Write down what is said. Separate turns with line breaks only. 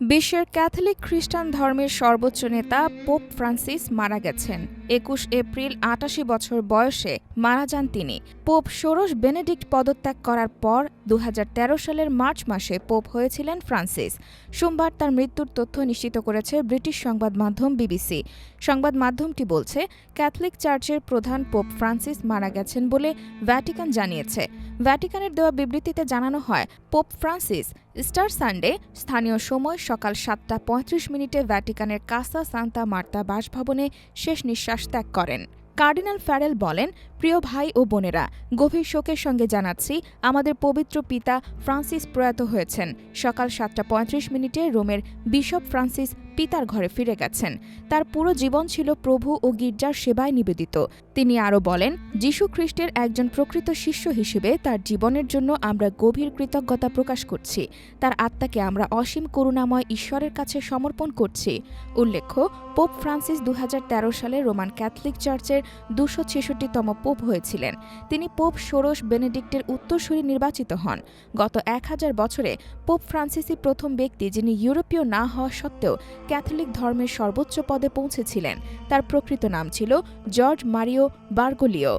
বিশ্বের ক্যাথলিক খ্রিস্টান ধর্মের সর্বোচ্চ নেতা পোপ ফ্রান্সিস মারা গেছেন। একুশ এপ্রিল আটাশি বছর বয়সে মারা যান তিনি। পোপ ষোড়শ বেনেডিক্ট পদত্যাগ করার পর দুহাজার তেরো সালের মার্চ মাসে পোপ হয়েছিলেন ফ্রান্সিস। সোমবার তার মৃত্যুর তথ্য নিশ্চিত করেছে ব্রিটিশ সংবাদ মাধ্যম বিবিসি। সংবাদ মাধ্যমটি বলছে, ক্যাথলিক চার্চের প্রধান পোপ ফ্রান্সিস মারা গেছেন বলে ভ্যাটিকান জানিয়েছে। ভ্যাটিকানের দেওয়া বিবৃতিতে জানানো হয়, পোপ ফ্রান্সিস স্টার সানডে স্থানীয় সময় সকাল সাতটা পঁয়ত্রিশ মিনিটে ভ্যাটিকানের কাসা সান্তা মার্তা বাসভবনে শেষ নিঃশ্বাস ত্যাগ করেন। কার্ডিনাল ফ্যারেল বলেন, প্রিয় ভাই ও বোনেরা, গভীর শোকের সঙ্গে জানাচ্ছি, আমাদের পবিত্র পিতা ফ্রান্সিস প্রয়াত হয়েছেন। সকাল সাতটা পঁয়ত্রিশ মিনিটে রোমের বিশপ ফ্রান্সিস পিতার ঘরে ফিরে গেছেন। তার পুরো জীবন ছিল প্রভু ও গির্জার সেবায় নিবেদিত। তিনি আরও বলেন, যীশু খ্রিস্টের একজন প্রকৃত শিষ্য হিসেবে তার জীবনের জন্য আমরা গভীর কৃতজ্ঞতা প্রকাশ করছি। তার আত্মাকে আমরা অসীম করুণাময় ঈশ্বরের কাছে সমর্পণ করছি। উল্লেখ্য, পোপ ফ্রান্সিস দু হাজার তেরো সালে রোমান ক্যাথলিক চার্চের দুশো ছেষট্টিতম পোপ হয়েছিলেন। তিনি পোপ ষোড়শ বেনেডিক্টের উত্তরসূরি নির্বাচিত হন। গত এক হাজার বছরে পোপ ফ্রান্সিসই প্রথম ব্যক্তি যিনি ইউরোপীয় না হওয়া সত্ত্বেও ক্যাথলিক ধর্মের সর্বোচ্চ পদে পৌঁছেছিলেন। তার প্রকৃত নাম ছিল জর্জ মারিও বার্গোলিও।